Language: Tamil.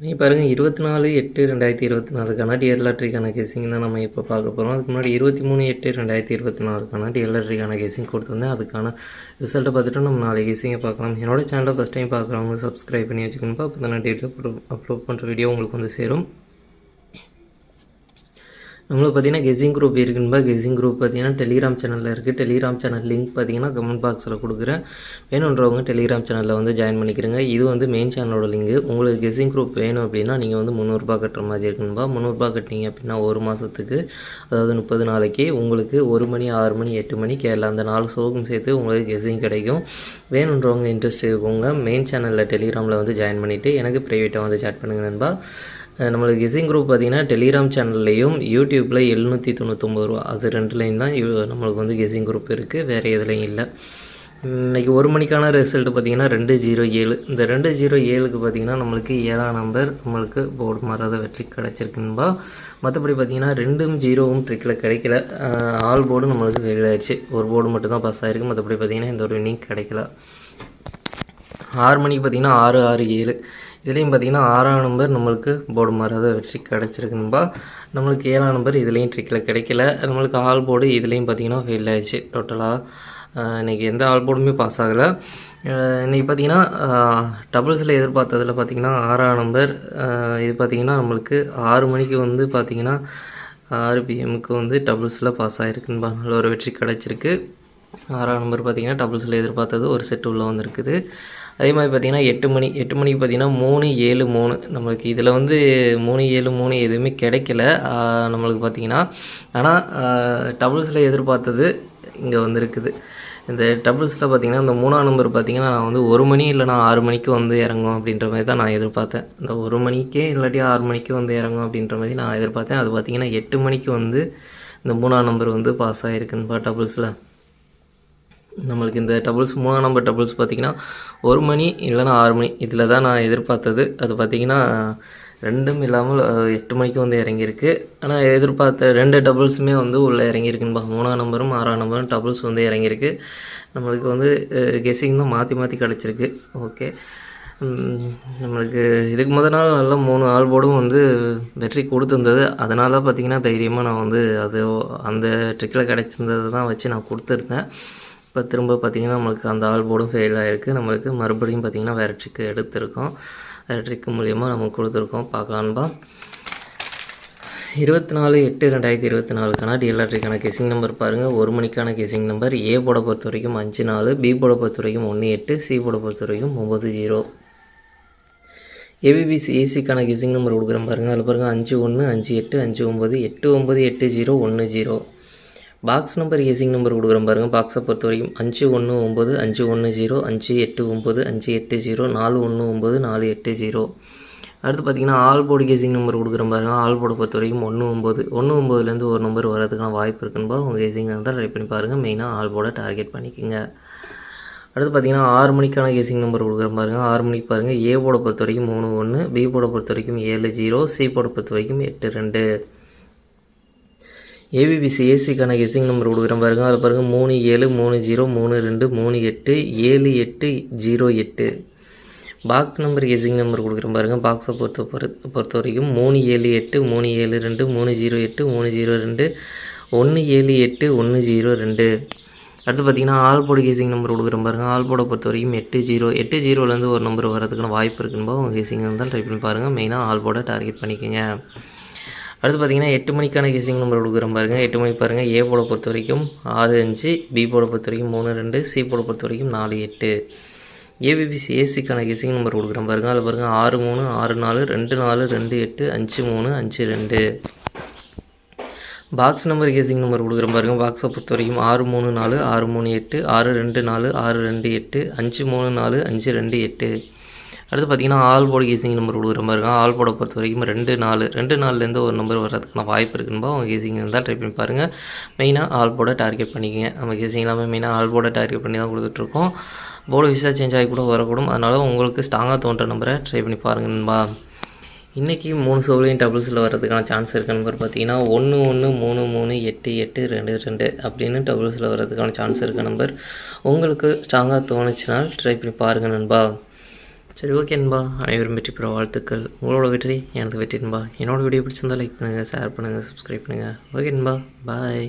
நீ பாருங்கள் இருபத்தி நாலு எட்டு ரெண்டாயிரத்தி இருபத்தி நாலுக்கான டிஎல் லாட்ரிக்கான கேசிங் தான் நம்ம இப்போ பார்க்க போகிறோம் அதுக்கு முன்னாடி இருபத்தி மூணு எட்டு ரெண்டாயிரத்தி இருபத்தி நாலுக்கான டிஎல் லாட்ரிக்கான கேசிங் கொடுத்துருந்தேன். அதுக்கான ரிசல்ட்டை பார்த்துட்டு நம்ம நாளை கேசிங்கை பார்க்கலாம். என்னோட சேனலை ஃபஸ்ட் டைம் பார்க்குறவங்க சப்ஸ்கிரைப் பண்ணி வச்சுக்கணும்ப்பா. அப்போ தான் நான் டெய்லி அப்லோட் அப்லோட் பண்ணுற வீடியோ உங்களுக்கு வந்து சேரும். நம்மளுக்கு பார்த்தீங்கன்னா கெஸிங் குரூப் இருக்குன்பா கெஸிங் குரூப் பார்த்தீங்கன்னா டெலிகிராம் சேனலில் இருக்குது டெலிகிராம் சேனல் லிங்க் பார்த்தீங்கன்னா கமெண்ட் பாக்ஸில் கொடுக்குறேன். வேணுன்றவங்க டெலிகிராம் சேனலில் வந்து ஜாயின் பண்ணிக்கிறங்க. இது வந்து மெயின் சேனலோட லிங்க் உங்களுக்கு கெஸிங் குரூப் வேணும் அப்படின்னா நீங்கள் வந்து முந்நூறுரூபா கட்டுற மாதிரி இருக்குன்பா. முந்நூறுரூபா கட்டினீங்க அப்படின்னா ஒரு மாதத்துக்கு அதாவது முப்பது நாளைக்கு உங்களுக்கு ஒரு மணி ஆறு மணி எட்டு மணி கேரளா அந்த நாலு ஷோக்கும் சேர்த்து உங்களுக்கு கெஸிங் கிடைக்கும். வேணுன்றவங்க இன்ட்ரெஸ்ட் இருக்கவங்க மெயின் சேனலில் டெலிகிராமில் வந்து ஜாயின் பண்ணிவிட்டு எனக்கு ப்ரைவேட்டாக வந்து சேட் பண்ணுங்க நண்பா. நம்மளுக்கு கிசிங் குரூப் பார்த்தீங்கன்னா டெலிகிராம் சேனல்லையும் யூடியூப்பில் எழுநூற்றி தொண்ணூற்றொம்பது ரூபா. அது ரெண்டுலேயும் தான் யூ- நம்மளுக்கு வந்து கெஸிங் குரூப் இருக்குது வேறு எதுலேயும் இல்லை. இன்றைக்கி ஒரு மணிக்கான ரிசல்ட் பார்த்தீங்கன்னா ரெண்டு ஜீரோ ஏழு. இந்த ரெண்டு ஜீரோ ஏழுக்கு பார்த்தீங்கன்னா நம்மளுக்கு ஏழாம் நம்பர் நம்மளுக்கு போர்டு மாறாத வெற்றி கிடச்சிருக்குன்பா மற்றபடி பார்த்தீங்கன்னா ரெண்டும் ஜீரோவும் ட்ரிக்கில் கிடைக்கல. ஆல் போர்டு நம்மளுக்கு ஃபெயில் ஆயிடுச்சு. ஒரு போர்டு மட்டும் தான் பாஸ் ஆகிருக்கு மற்றபடி பார்த்தீங்கன்னா இந்த ஒரு வின்னிங் கிடைக்கல. ஆறு மணிக்கு பார்த்தீங்கன்னா ஆறு ஆறு ஏழு. இதுலேயும் பார்த்தீங்கன்னா ஆறாம் நம்பர் நம்மளுக்கு போர்டு மாறாத வெற்றி கிடச்சிருக்குன்பா நம்மளுக்கு ஏழாம் நம்பர் இதுலேயும் ட்ரிக்கில் கிடைக்கல. நம்மளுக்கு ஆல் போர்டு இதுலேயும் பார்த்தீங்கன்னா ஃபெயில் ஆகிடுச்சு டோட்டலாக இன்றைக்கி எந்த ஆல் போர்டுமே பாஸ் ஆகலை. இன்றைக்கி பார்த்தீங்கன்னா டபுள்ஸில் எதிர்பார்த்ததில் பார்த்தீங்கன்னா ஆறாம் நம்பர் இது பார்த்தீங்கன்னா நம்மளுக்கு ஆறு மணிக்கு வந்து பார்த்திங்கன்னா ஆறு வந்து டபுள்ஸில் பாஸ் ஆகிருக்குன்பா நல்ல ஒரு வெற்றி கிடச்சிருக்கு. ஆறாம் நம்பர் பார்த்தீங்கன்னா டபுள்ஸில் எதிர்பார்த்தது ஒரு செட் உள்ளே வந்திருக்குது. அதே மாதிரி பார்த்திங்கன்னா எட்டு மணி எட்டு மணிக்கு பார்த்தீங்கன்னா மூணு ஏழு மூணு. நம்மளுக்கு இதில் வந்து மூணு ஏழு மூணு எதுவுமே கிடைக்கல. நம்மளுக்கு பார்த்தீங்கன்னா ஆனால் டபுள்ஸில் எதிர்பார்த்தது இங்கே வந்திருக்குது. இந்த டபுள்ஸில் பார்த்தீங்கன்னா இந்த மூணாம் நம்பர் பார்த்தீங்கன்னா நான் வந்து ஒரு மணி இல்லைனா ஆறு மணிக்கு வந்து இறங்கும் அப்படின்ற மாதிரி தான் நான் எதிர்பார்த்தேன். இந்த ஒரு மணிக்கே இல்லாட்டி ஆறு மணிக்கு வந்து இறங்கும் அப்படின்ற மாதிரி நான் எதிர்பார்த்தேன். அது பார்த்தீங்கன்னா எட்டு மணிக்கு வந்து இந்த மூணாம் நம்பர் வந்து பாஸ் ஆகிருக்குன்னுப்பா டபுள்ஸில் நம்மளுக்கு இந்த டபுள்ஸ் மூணாம் நம்பர் டபுள்ஸ் பார்த்திங்கன்னா ஒரு மணி இல்லைன்னா ஆறு மணி. இதில் தான் நான் எதிர்பார்த்தது. அது பார்த்திங்கன்னா ரெண்டும் இல்லாமல் எட்டு மணிக்கு வந்து இறங்கியிருக்கு. ஆனால் எதிர்பார்த்த ரெண்டு டபுள்ஸுமே வந்து உள்ளே இறங்கியிருக்குன்னு மூணாம் நம்பரும் ஆறாம் நம்பரும் டபுள்ஸ் வந்து இறங்கியிருக்கு. நம்மளுக்கு வந்து கெஸிங் தான் மாற்றி மாற்றி கிடச்சிருக்கு. ஓகே நம்மளுக்கு இதுக்கு முத நாள் நல்லா மூணு ஆள் போர்டும் வந்து வெற்றி கொடுத்துருந்தது. அதனால் பார்த்தீங்கன்னா தைரியமாக நான் வந்து அது அந்த ட்ரிக்கில் கிடச்சிருந்ததை தான் வச்சு நான் கொடுத்துருந்தேன். இப்போ திரும்ப பார்த்தீங்கன்னா நம்மளுக்கு அந்த ஆல் போர்டும் ஃபெயில் ஆகிருக்கு நம்மளுக்கு மறுபடியும் பார்த்தீங்கன்னா வேறு ட்ரிக்கு எடுத்திருக்கோம். வேறு ட்ரிக்கு மூலியமாக நம்ம கொடுத்துருக்கோம். பார்க்கலான்பா இருபத்தி நாலு எட்டு ரெண்டாயிரத்தி இருபத்தி நாலுக்கான டிஎல்ஆர்டிக்கான கெசிங் நம்பர் பாருங்கள் ஒரு மணிக்கான கெசிங் நம்பர் ஏ போட பொறுத்த வரைக்கும் அஞ்சு நாலு பி போட பொறுத்த வரைக்கும் ஒன்று எட்டு சி போட பொறுத்த வரைக்கும் ஒம்பது ஜீரோ ஏபிபிசி ஏசிக்கான கெசிங் நம்பர் கொடுக்குறேன் பாருங்கள் அதில் பாருங்கள் அஞ்சு ஒன்று அஞ்சு எட்டு அஞ்சு ஒம்பது எட்டு ஒம்பது எட்டு ஜீரோ ஒன்று zero box number guessing number கொடுக்குறேன் பாருங்கள் பாக்ஸை பொறுத்த வரைக்கும் அஞ்சு ஒன்று ஒம்பது அஞ்சு ஒன்று ஜீரோ அஞ்சு எட்டு ஒம்பது அஞ்சு எட்டு ஜீரோ நாலு ஒன்று ஒம்பது நாலு எட்டு ஜீரோ. அடுத்து பார்த்தீங்கன்னா ஆல் போர்டு கேசிங் நம்பர் கொடுக்குற பாருங்கள் ஆல் போர்டை பொறுத்த வரைக்கும் ஒன்று ஒம்பது ஒன்று ஒம்பதுலேருந்து ஒரு நம்பர் வரதுக்கான வாய்ப்பு இருக்குன்னு உங்கள் கேசிங் நம்பர் ட்ரை பண்ணி பாருங்கள் மெயினாக ஆல் போர்டை டார்கெட் பண்ணிக்கோங்க. அடுத்து பார்த்தீங்கன்னா ஆறு மணிக்கான கேசிங் நம்பர் கொடுக்குற பாருங்கள் ஆறு மணிக்கு பாருங்கள் ஏ போர்டை பொறுத்த வரைக்கும் மூணு ஒன்று பி போர்டை பொறுத்த வரைக்கும் ஏழு ஜீரோ சி போர்டை பொறுத்த வரைக்கும் எட்டு ரெண்டு. ஏபிபிசி ஏசிக்கான கெஸ்டிங் நம்பர் கொடுக்குறேன் பாருங்க. அதில் பாருங்கள் மூணு ஏழு மூணு ஜீரோ மூணு ரெண்டு மூணு எட்டு ஏழு எட்டு ஜீரோ எட்டு. பாக்ஸ் நம்பர் கெஸ்டிங் நம்பர் கொடுக்குறேன் பாருங்கள் பாக்ஸை பொறுத்த பொறுத்த பொறுத்த வரைக்கும் மூணு ஏழு எட்டு மூணு ஏழு ரெண்டு மூணு ஜீரோ எட்டு மூணு ஜீரோ ரெண்டு ஒன்று ஏழு எட்டு ஒன்று ஜீரோ ரெண்டு. அடுத்து பார்த்தீங்கன்னா ஆல்போட கேசிங் நம்பர் கொடுக்குறேன் பாருங்கள் ஆல் பொறுத்த வரைக்கும் எட்டு ஜீரோ எட்டு ஜீரோலேருந்து ஒரு நம்பர் வரதுக்கான வாய்ப்பு இருக்குன்னு உங்கள் கேசிங் இருந்தால் ட்ரை பண்ணி பாருங்கள் மெயினாக ஆல் டார்கெட் பண்ணிக்கோங்க. அடுத்து பார்த்தீங்கன்னா எட்டு மணிக்கான கெஸிங் நம்பர் கொடுக்குற பாருங்கள் எட்டு மணிக்கு பாருங்கள் ஏ போட பொறுத்த வரைக்கும் ஆறு அஞ்சு பி போட பொறுத்த வரைக்கும் மூணு ரெண்டு சி போட பொறுத்த வரைக்கும் நாலு எட்டு. ஏபிபிசி ஏசிக்கான கெஸிங் நம்பர் கொடுக்குறேன் பாருங்கள் அதில் பாருங்கள் ஆறு மூணு ஆறு நாலு ரெண்டு நாலு ரெண்டு எட்டு அஞ்சு மூணு அஞ்சு ரெண்டு. பாக்ஸ் நம்பர் கேசிங் நம்பர் கொடுக்குற பாருங்கள் பாக்ஸை பொறுத்த வரைக்கும் ஆறு மூணு நாலு ஆறு மூணு எட்டு ஆறு ரெண்டு நாலு ஆறு ரெண்டு எட்டு அஞ்சு மூணு நாலு அஞ்சு ரெண்டு எட்டு. அடுத்து பார்த்தீங்கன்னா ஆல் போர்டு கேசிங் நம்பர் கொடுக்குற மாதிரி இருக்கும். ஆல் போர்டை பொறுத்த வரைக்கும் ரெண்டு நாலு ரெண்டு நாலுலேருந்து ஒரு நம்பர் வர்றதுக்கான வாய்ப்பு இருக்குன்பா? அவங்க கேசிங் இருந்தால் ட்ரை பண்ணி பாருங்கள் மெயினாக ஆல் போர்டை டார்கெட் பண்ணிக்கங்க. நம்ம கேசிங் எல்லாமே மெயினாக ஆல் போர்டை டார்கெட் பண்ணி தான் கொடுத்துட்ருக்கோம் போர்டு விசா சேஞ்ச் ஆகி கூட வரக்கூடும். அதனால் உங்களுக்கு ஸ்ட்ராங்காக தோன்ற நம்பரை ட்ரை பண்ணி பாருங்க நண்பா. இன்றைக்கி மூணு சோலையும் டபுள்ஸில் வர்றதுக்கான சான்ஸ் இருக்க நம்பர் பார்த்தீங்கன்னா ஒன்று ஒன்று மூணு மூணு எட்டு எட்டு ரெண்டு ரெண்டு அப்படின்னு டபுள்ஸில் வர்றதுக்கான சான்ஸ் இருக்குது நம்பர் உங்களுக்கு ஸ்ட்ராங்காக தோணுச்சுனால் ட்ரை பண்ணி பாருங்கள் நண்பா. சரி ஓகே நண்பா அனைவரும் வெற்றி பெற வாழ்த்துக்கள். உங்களோட வெற்றி எனக்கு வெற்றி நண்பா என்னோட வீடியோ பிடிச்சிருந்தா லைக் பண்ணுங்கள் ஷேர் பண்ணுங்கள் சப்ஸ்கிரைப் பண்ணுங்கள் ஓகே நண்பா பாய்